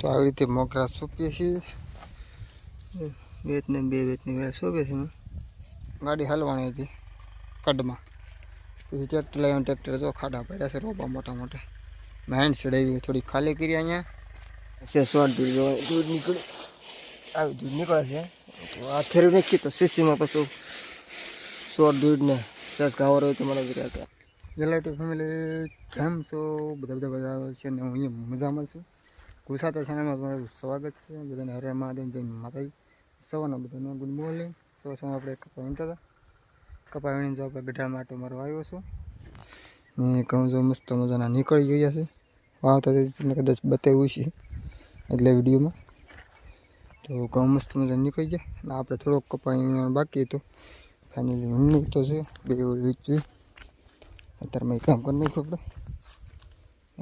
તો આવી રીતે મોગરા સૂપીએ છીએ. વેચને બે વેચની વેળા સૂપીએ છે ગાડી હલવાની હતી કડમાં. પછી ટ્રેક્ટર લાવીને ટ્રેક્ટર જો ખાડા પડ્યા છે રોપા મોટા મોટા. મેન ચડાવી થોડી ખાલી કરી અહીંયા. છે શોર્ટ દૂધ દૂધ નીકળે. આવી દૂધ નીકળે છે. આ ફેરવી નાખીએ તો સીસીમાં પછી શોર્ટ દૂધને સરસ ગાવર હોય તો મળે જ જલાટી ફેમિલી કેમ છો? બધા બધા બધા છે ને હું અહીંયા મજામાં છું. ગુજરાત ચેનલમાં તમારું સ્વાગત છે. બધાને હરે મહાદેવ, જય માતાજી. સવારના બધાને ગુડ મોર્નિંગ. સવાર સવાર આપણે કપા વીણતા હતા. કપા વીણીને જો આપણે ગઢાળ માટો મારો આવ્યો છું. ને ઘઉં જો મસ્ત મજાના નીકળી ગયા છે. વાવતા તમને કદાચ બતાવ્યું છે એટલે વિડીયોમાં. તો ઘઉં મસ્ત મજા નીકળી ગયા. અને આપણે થોડોક કપા વીણવાનો બાકી હતું. ફાઇનલી વીણી તો છે. બે વેચવી અત્યારે મેં કામ કરી નાખ્યું આપણે.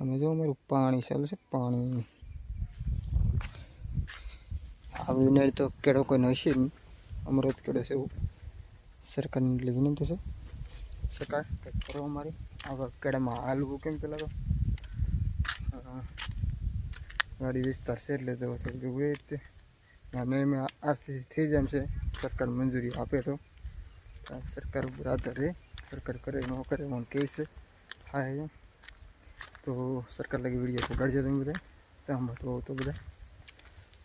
અમે જો અમારું પાણી ચાલુ છે. પાણી આ વિનર તો કેળો કોઈનો હશે નહીં અમૃત કેળો છે એવું સરકારની એટલે વિનંતી છે સરકાર કંઈક કરો અમારી આ કેળામાં હાલવું કેમ પેલા તો અ, ગાડી વિસ્તાર છે એટલે તો થોડું જોવું એ રીતે અને એમાં આરસી થઈ જાય એમ છે સરકાર મંજૂરી આપે તો આ સરકાર ઉપર આધાર રહે સરકાર કરે ન કરે મને કહીશ હા એમ તો સરકાર લગી વીડિયો પગાડજો તમે બધા સાંભળતો તો બધા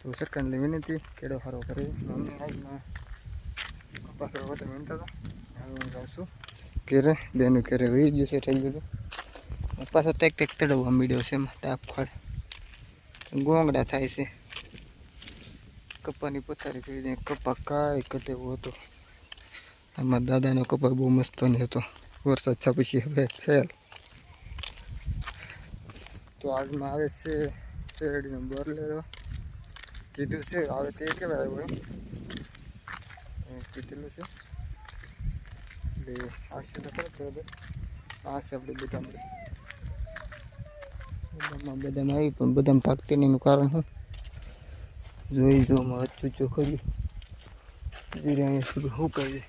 તો સરકારને વિનંતી કેળો સારો કરે અમને આજના કપાસ બધા વિનતા હતા હવે હું જાઉં છું ઘેરે બેનું ઘેરે વહી ગયું છે થઈ ગયું. પાછો ટેક તેક તડવવા મીડ્યો છે એમાં તાપ ખડ ગોંગડા થાય છે કપાની પથારી કરી દે કપા કાંઈ કટેવો હતો આમાં દાદાનો કપા બહુ મસ્ત નહીં હતો વરસાદ છે પછી હવે ફેલ તો આજમાં આવે છે શેરડીનો બોર લેવા કીધું છે આવે તે કેવા આવ્યો એમ એ કીધેલું છે એટલે આ છે તો ખરો તો હવે આ છે આપણે બદામ બદામમાં બદામ આવી પણ બદામ પાકતી નહીં એનું કારણ શું જોઈ જો હચ્ચું ચોખ્ખું જીરે અહીંયા સુધી સુકાઈ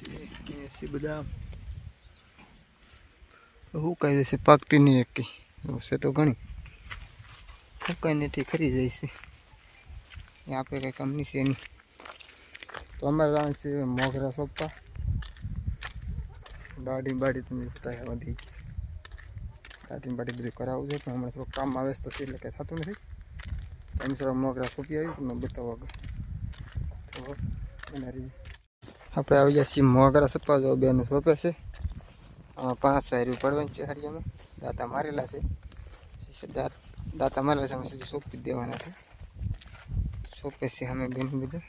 જાય એસી બદામ સુકાઈ જશે પાકતી નહીં એક છે તો ઘણી ફૂકાઈ નથી, ખરી જાય છે એ આપણે કંઈ કંપની છે નહીં. તો અમારે જવાનું છે, મોગરા સોંપતા દાઢી બાડી તમે જોતા બધી દાઢી બાડી બધું કરાવવું છે, પણ હમણાં થોડુંક કામ આવે તો એટલે કંઈ થતું નથી. અમે થોડા મોગરા સોંપી આવી, તમને બતાવો તો રીતે આપણે આવી ગયા છીએ મોગરા સોંપવા, જો બેનું સોંપે છે. પાંચ સારી પડવાની છે હરિયામાં દાંતા મારેલા છે. દાંત દાંતા મારેલા સામે સીધું સોંપી દેવાના છે સોંપે છે અમે બેન બધું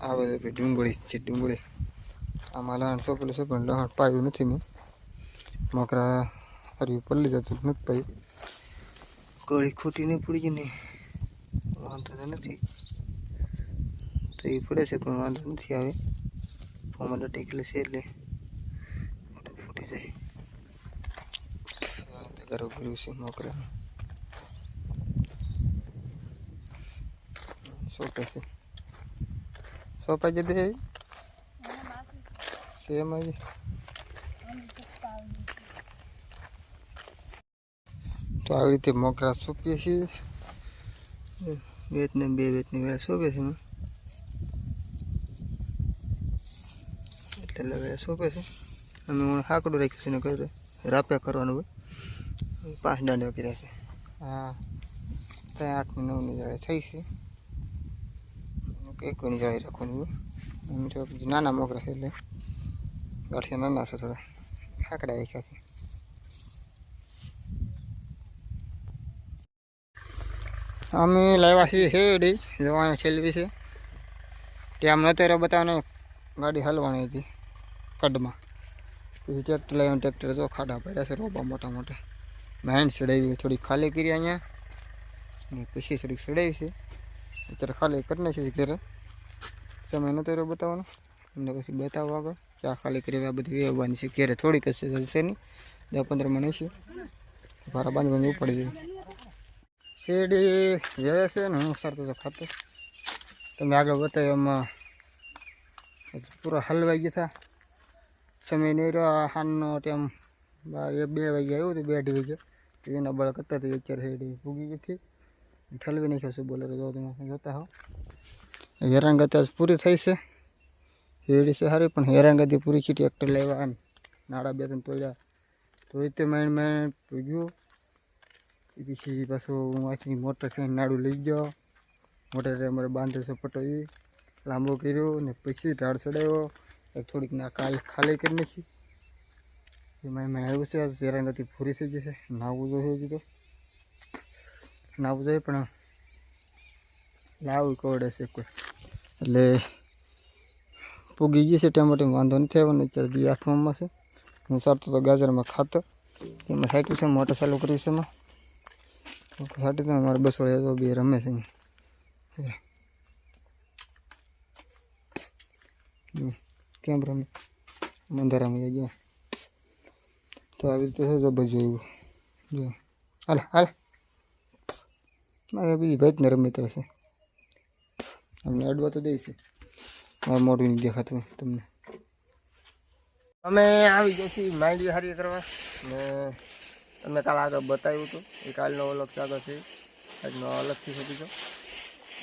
આ બધું ડુંગળી છે ડુંગળી આમાં લહણ સોંપેલું છે પણ લહણ પાયું નથી મેં મોકરા હરિયું પલ્લી જતું નથી પાયું કળી ખોટી નહીં પડી ગઈ નહીં વાંધો તો નથી તો એ પડે છે પણ વાંધો નથી આવે ફોમાં ટેકલે છે એટલે ફૂટી જાય આ કર્યું છે કર્યું છે મોકરાનું સોંપે છે સોંપાઈ જતી સેમ હજી તો આવી રીતે મોકરા સોંપીએ છીએ વેચને બે વેચની વેળા સોંપે છે એમાં. એટલે વેળા સોંપે છે અમે હું હાકડું રાખ્યું છે ને કરે રાપ્યા કરવાનું હોય. પાંચ દાંડા કર્યા છે હા. ત્યાં આઠની નવની જાળે થઈ છે. એકની જાળી રાખવાની તો નાના મોગરા છે એટલે ગાંઠિયા નાના છે થોડા હાકડા રાખ્યા છે અમે લાવ્યા છીએ હેડી જવાની ઠેલવી છે ત્યાં નહોતો રહ્યો બતાવને ગાડી હલવાની હતી કડમાં પછી ટ્રેક્ટર લાવીને ટ્રેક્ટર જો ખાડા પડ્યા છે રોબા મોટા મોટા મહેનત ચડાવી થોડી ખાલી કરી અહીંયા ને પછી થોડીક ચડાવી છે અત્યારે ખાલી કરી નાખી છે ઘરે સમય નહોતો રહ્યો બતાવવાનો એમને પછી બતાવવા આગળ ચા ખાલી કરી આ બધી વ્યવહારની છે ઘરે થોડીક હશે જશે નહીં દસ પંદર મને છે ભારા બાંધી બાંધી ઉપડી જાય શેરડી વેવે છે ને હું સરતો તો ખાતો તમે આગળ બતાવ્યો એમાં પૂરા હલવાઈ ગયા હતા સમય નહીં રહ્યો હાનનો ટાઈમ બે વાગ્યા આવ્યું હતું બે અઢી વાગ્યા તો એના બળ કરતા હતી અત્યારે શેરડી ભૂગી ગઈ હતી ઠલવી નાખ્યો છે, બોલે તો જો તમે જોતા હો. હેરાનગતિ આજ પૂરી થઈ છે. હેડી છે સારી પણ હેરાનગતિ પૂરી છે, ટ્રેક્ટર લેવા એમ નાડા બે ત્રણ તોડ્યા. તો તે માઇન્ડ માઇન્ડ પૂગ્યું. પછી પાછું હું આખી મોટર ખાઈને નાડું લઈ ગયો. મોટર અમારે બાંધે છે એ લાંબો કર્યો ને પછી ઢાળ ચડાવ્યો. એક થોડીક ના કાલ ખાલી કરી નાખી. એમાં એમાં આવ્યું છે, આજ હેરાનગતિ પૂરી થઈ જશે નાવું જોઈએ તો નાવું જોઈએ પણ લાવું કોડે છે કોઈ એટલે પૂગી ગઈ છે ટમેટો વાંધો નથી આવ્યો ને અત્યારે બી હાથમાં છે હું સારતો તો ગાજરમાં ખાતો એમાં સાઈટું છે મોટર ચાલુ કર્યું છે એમાં સાટું તો મારે બસ વડે તો બે રમે છે અહીંયા જો, કેમ રમે મંદરામાં ગયા તો આવી રીતે છે જો બધું એવું જો હાલ હાલ મારે બીજી ભાઈ જ નરમ મિત્ર છે અમને અડવા તો દઈશ મારું મોઢું નહીં દેખાતું હોય તમને અમે આવી ગયા છીએ માઇન્ડ હારી કરવા ને તમને કાલ આગળ બતાવ્યું હતું એ કાલનો અલગ ચાલો છે આજનો અલગથી છે બીજો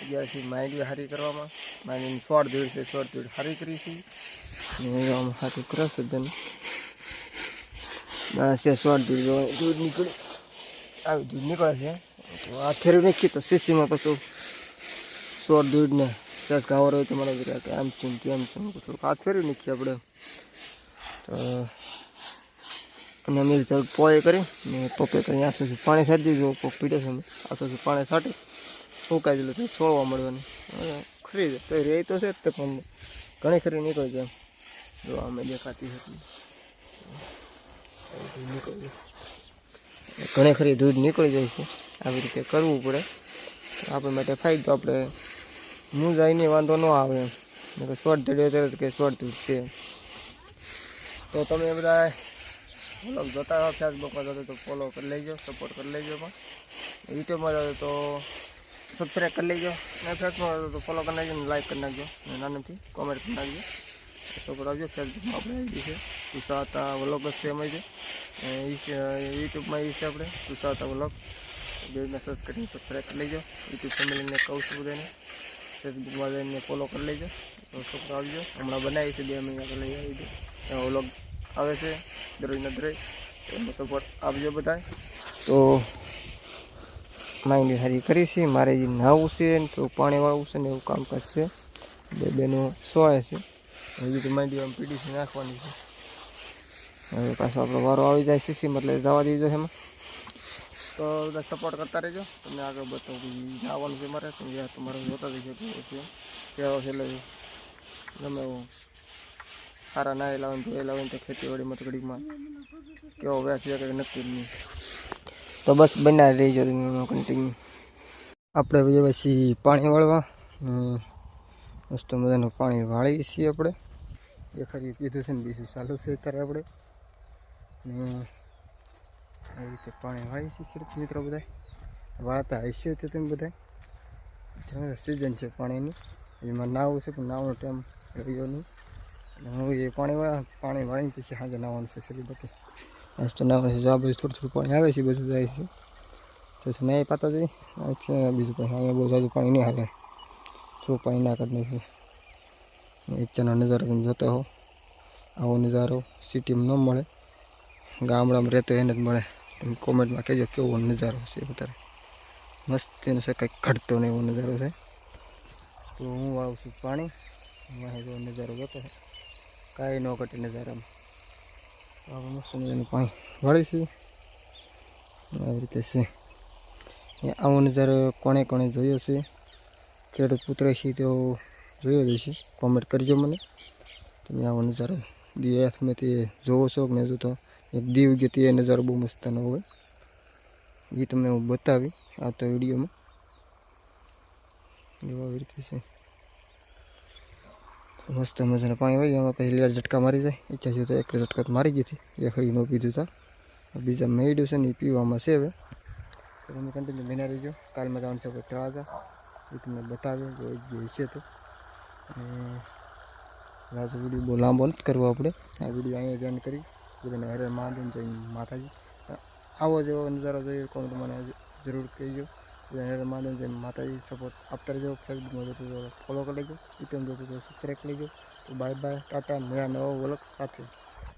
ગયા છીએ માઇન્ડ હારી કરવામાં માઇન્ડની શોર્ટ ધૂળ છે શોર્ટ ધૂળ હારી કરી છે ને આમ હાથું ક્રશ જ ને બસ એ શોર્ટ ધૂળ દૂધ નીકળી આવી દૂધ નીકળે છે તો આ ફેરવી નાખીએ તો શીશીમાં પછી સોળ દૂધ ને સેસ ઘાવો રહ્યો તો મને કે આમ છું તેમ છું થોડુંક. હાથ ફેરવી નાખીએ આપણે. તો અને અમે ચાલ પોએ કરી ને પોપે કરી આ સુધી પાણી છાડી દીધું પોક પીડે છે આ સુધી પાણી છાંટી. ફૂંકાઈ દીધું તો છોડવા મળવાની. ખરી તો રે તો છે જ તે, પણ ઘણી ખરી નીકળી જાય જો અમે દેખાતી હતી. નીકળી ઘણી ખરી દૂધ નીકળી જાય છે. આવી રીતે કરવું પડે. આપણા માટે ફાયદો આપણે હું જઈને વાંધો ન આવે એમ. નકર શોર્ટ ધડ્યો તરત કે શોર્ટ દૂધ છે. તો તમે બધા ફોલો જોતા હો ફેસબુકમાં જતો તો ફોલો કરી લેજો સપોર્ટ કરી લેજો પણ યુટ્યુબમાં જતો તો સબસ્ક્રાઈબ કરી લેજો. ને ફેસબુકમાં જતો તો ફોલો કરી નાખજો ને લાઈક કરી નાખજો. ને નાનાથી કોમેન્ટ કરી નાખજો. સપોર્ટ આવજો ફેસબુકમાં આપણે આવી છે. સુસાતા વ્લોગ જ છે. એમાં છે યુટ્યુબમાં એ છે આપણે સુસાતા વ્લોગ બેને કરીને સબસ્ક્રાઈબ કરી લેજો. યુટ્યુબ ફેમિલીને કહું છું બધાને. ફેસબુકમાં જઈને ફોલો કરી લેજો. છોકરો આવજો. હમણાં બનાવી છે, બે મહિના લઈ આવી દો વ્લોગ આવે છે. દરરોજના દરેક એમાં સપોર્ટ આપજો બધા તો માઇન્ડ હારી કરી છે. મારે જે નાવું છે તો પાણી વાળવું છે ને એવું કામકાજ છે બે બેનો સોળે છે. હજી તો માંડી આમ પીડીસી નાખવાની છે. હવે પાછો આપણો વારો આવી જાય છે. મતલબ જવા દીધો છે એમાં. તો બધા સપોર્ટ કરતા રહેજો. તમને આગળ બતાવું જવાનું છે મારે. તમે તમારે જોતા જઈ કેવો છે. કેવો છે ગમે એવું સારા ના લાવે ધોઈ લાવીને લાવે તો ખેતીવાડીમાં તો ઘડીમાં કેવો વ્યાસ છે કંઈ નક્કી નહીં. તો બસ બનાવી રહીજો તમે કન્ટિન્યુ આપણે પછી પાણી વાળવા. મસ્ત મજાનું પાણી વાળીએ છીએ આપણે. એ ખરી કીધું છે ને બીજું ચાલુ છે અત્યારે આપણે. આવી રીતે પાણી વાળી છે ખેડૂત મિત્રો બધા વાળતા હશે તો તમે બધા સિઝન છે પાણીની. એમાં નાવું છે, પણ નાવાનો ટાઈમ રહ્યો નહીં. અને હું એ પાણી વાળા પાણી વાળીને પછી સાંજે નાવાનું છે છેલ્લી બાકી. આજ તો નાવાનું છે, જો આ બધું થોડું થોડું પાણી આવે છે, બધું જાય છે. તો નહીં પાતા જઈ છે બીજું કંઈ. અહીંયા બહુ જાજુ પાણી નહીં હાલે. થોડું પાણી ના કરી નાખ્યું નીચેનો નજારો તમે જોતા હો આવો નજારો સિટીમાં ન મળે. ગામડામાં રહેતો એને જ મળે. તમે કોમેન્ટમાં કહેજો કેવો નજારો છે વધારે મસ્ત એનો છે, કંઈક ઘટતો ને એવો નજારો છે. તો હું વાળું છું પાણી વાહે નજારો જોતો છે કાંઈ ન ઘટે નજારામાં. તો આપણે મસ્ત મજાનું પાણી વાળીશું. આવી રીતે છે. આવો નજારો કોણે કોણે જોયો છે. ખેડૂત પુત્ર છે તો જોયો જ છે કોમેન્ટ કરજો મને. તમે આવો નજારો. દિવસ મેં તે જોવો છો કે નહીં જોતો દીવ ગયો તે નજારો બહુ મસ્તનો હોય. એ તમને હું બતાવી આવતા વિડીયોમાં. એવા આવી રીતે છે. મસ્ત મજાના પાણી હોય એમાં પહેલી વાર ઝટકા મારી જાય. ઈચ્છા છે તો એક ઝટકા તો મારી ગઈ હતી. એ ખરી ન પીધું હતા બીજા મેળ્યું છે ને એ પીવામાં છે હવે. તો તમે કન્ટિન્યુ બના રહીજો. કાલમાં જવાનું છે તળાજા એ તમને બતાવે જો જે છે તો. અને રાજુ વીડિયો બહુ લાંબો નથી કરવો આપણે. આ વીડિયો અહીંયા જોઈન કરી બધાને હેરે મહાદેવ જય માતાજી. આવો જેવો નજારો જોઈએ, કોમેન્ટ મને જરૂર કહેજો. જનરલ માનું જેમ માતાજી સપોર્ટ આપતા રહેજો ફેસબુકમાં જોતો ફોલો કરી લેજો યુટ્યુબ જોતો સબસ્ક્રાઈબ કરી લેજો. તો બાય બાય ટાટા નવા નવા વલક સાથે.